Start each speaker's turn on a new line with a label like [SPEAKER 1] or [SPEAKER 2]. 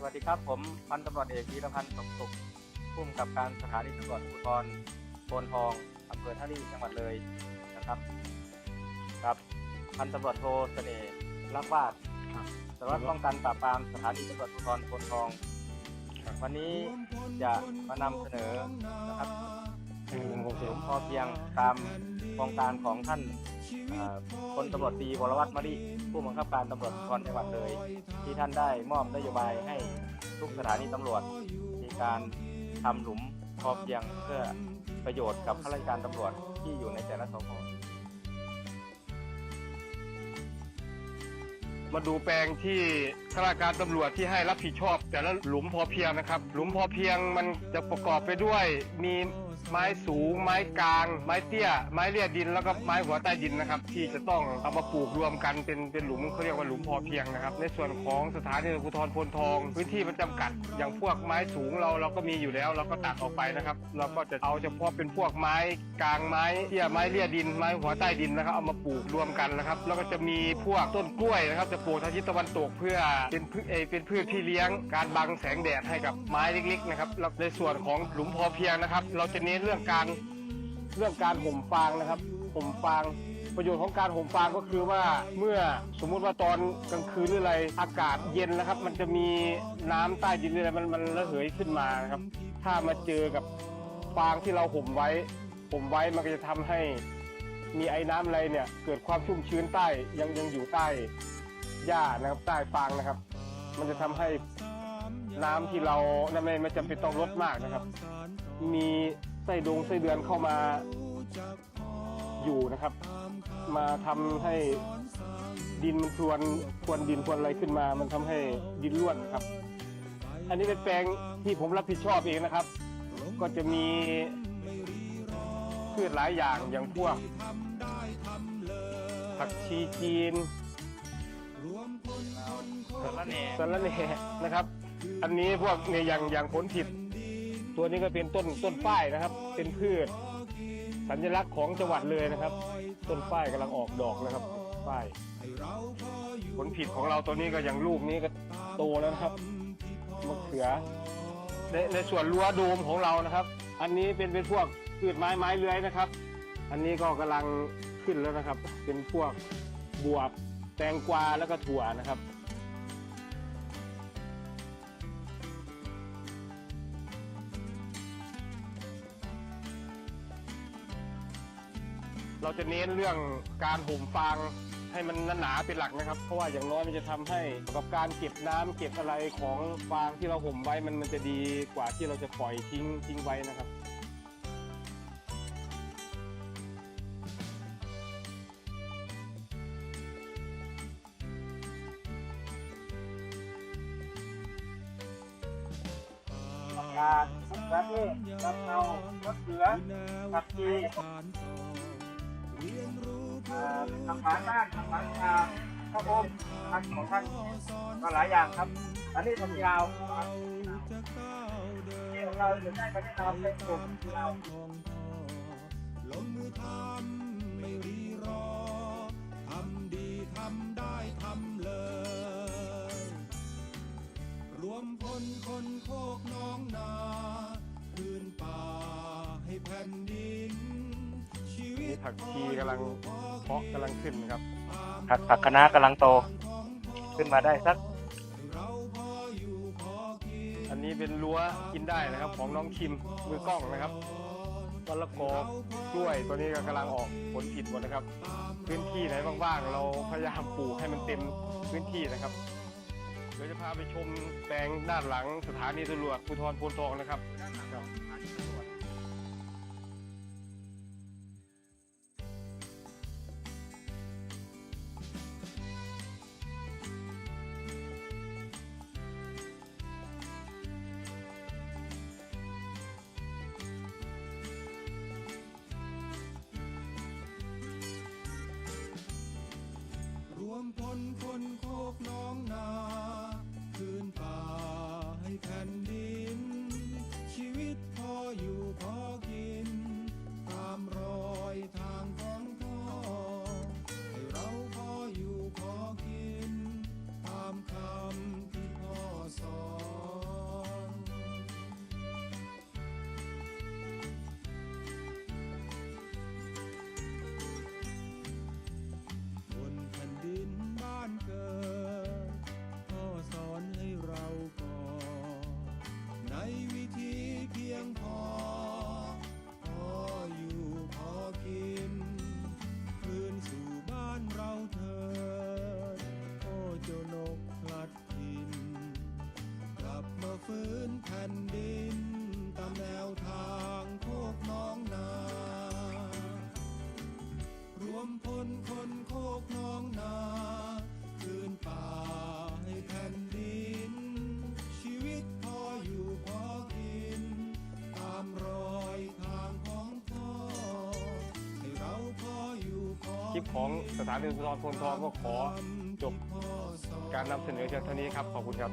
[SPEAKER 1] สวัสดีครับ ผมพันตำรวจเอกวีรพันธ์สมสุขผู้กำกับการสถานีตำรวจภูธรโพนทองอำเภอท่าลี่จังหวัดเลยนะครับครับพันตำรวจโทเสน่ห์รักวาดสารวัตรป้องกันปราบปรามสถานีตำรวจภูธรโพนทอง วันนี้จะมานำเสนอนะครับหลุมพอเพียงตาม โครงการของท่านเอ่อพลตำรวจตีวรวัตรมะลิผู้บังคับการตำรวจภูธรจังหวัดเลย ที่ท่านได้มอบนโยบายให้ทุกสถานีตำรวจ มีการทำหลุมพอเพียงเพื่อประโยชน์กับข้าราชการตำรวจที่อยู่ในแต่ละสพ
[SPEAKER 2] มาดูแปลงที่ข้าราชการตำรวจที่ให้รับผิดชอบ แต่ละหลุมพอเพียงนะครับ หลุมพอเพียงมันจะประกอบไปด้วยมี ไม้สูง ไม้กลาง ไม้เตี้ย ไม้เลียดินแล้วก็ไม้หัวใต้ดินนะครับ ที่จะต้องเอามาปลูกรวมกันเป็นเป็นหลุมเขาเรียกว่าหลุมพอเพียงนะครับ ในส่วนของสถานีภูธรพลทอง พื้นที่มันจำกัด อย่างพวกไม้สูงเราเราก็มีอยู่แล้ว เราก็ตัดออกไปนะครับ เราก็จะเอาเฉพาะเป็นพวกไม้กลางไม้เตี้ยไม้เลียดิน ไม้หัวใต้ดินนะครับ เอามาปลูกรวมกันนะครับ แล้วก็จะมีพวกต้นกล้วยนะครับ จะปลูกทางทิศตะวันตกเพื่อเป็นพืชเอเป็นพืชที่เลี้ยง การบังแสงแดดให้กับไม้เล็กๆนะครับแล้วในส่วนของหลุมพอเพียงนะครับ เราจะเน้นเรื่องการเรื่องการห่มฟางนะครับห่มฟาง ประโยชน์ของการห่มฟางก็คือว่าเมื่อสมมุติว่าตอนกลางคืนหรืออะไรอากาศเย็นนะครับ มันจะมีน้ำใต้ดินหรืออะไรมันมันระเหยขึ้นมานะครับ ถ้ามาเจอกับฟางที่เราห่มไว้ห่มไว้มันก็จะทำให้มีไอ้น้ำอะไรเนี่ยเกิดความชุ่มชื้นใต้ยังยังอยู่ใต้หญ้านะครับใต้ฟางนะครับ มันจะทำให้น้ำที่เรานั่นไม่ไม่จำเป็นต้องลดมากนะครับ มี ไส้ดงไส้เดือนเข้ามาอยู่นะครับ มาทำให้ดินมันพรวนพรวนดินพรวนอะไรขึ้นมา มันทำให้ดินร่วนครับ อันนี้เป็นแปลงที่ผมรับผิดชอบเองนะครับ ก็จะมีพืชหลายอย่างอย่างพวกผักชีจีน
[SPEAKER 1] สารแหน่
[SPEAKER 2] สารแหน่นะครับ อันนี้พวกเนี่ยอย่างอย่างผลผิด ตัวนี้ก็เป็นต้นต้นฝ้ายนะครับ เป็นพืช สัญลักษณ์ของจังหวัดเลยนะครับ ต้นฝ้ายกำลังออกดอกนะครับฝ้าย ผลผิดของเราตัวนี้ก็อย่างลูกนี้ก็โตแล้วนะครับมะเขือในในส่วนรั้วโดมของเรานะครับ อันนี้เป็นเป็นพวกพืชไม้ไม้เลื้อยนะครับ อันนี้ก็กำลังขึ้นแล้วนะครับ เป็นพวกบวบแตงกวาแล้วก็ถั่วนะครับ เราจะเน้นเรื่องการห่มฟางให้มันหนาๆเป็นหลักนะครับ เพราะว่าอย่างน้อยมันจะทำให้กับการเก็บน้ำเก็บอะไรของฟางที่เราห่มไว้มันมันจะดีกว่าที่เราจะปล่อยทิ้งทิ้งไว้นะครับ
[SPEAKER 1] ยาแบบนี้รับเอามะเขือผักชีเอ่อ ทางหมาบ้านทางหมาชาข้าวโพดพันของท่านก็หลายอย่างครับ อันนี้ทำยาวครับที่ของเราจะได้ไปแนะนำเป็นกลุ่ม
[SPEAKER 3] เรา ผั
[SPEAKER 2] กชีกำลังเพาะกำลังขึ้นนะครับ
[SPEAKER 1] ผักผักคะน้ากำลังโต ขึ้นมาได้สัก
[SPEAKER 3] เราพออยู่พอกิน
[SPEAKER 2] อันนี้เป็นรั้วกินได้นะครับ ของน้องคิมมือกล้องนะครับมะละกอกล้วยตัวนี้ก็กำลังออกผลผิดหมดนะครับ พื้นที่ไหนว่างๆ เราพยายามปลูกให้มันเต็มพื้นที่นะครับ เดี๋ยวจะพาไปชมแปลงด้านหลังสถานีตำรวจภูธรโพนทองนะครับครับ
[SPEAKER 3] คื ชิ
[SPEAKER 2] ปของสถานีสุทรณ์พลทองก็ขอจบการนำเสนอเพียงเท่านี้ครับ ขอบคุณครับ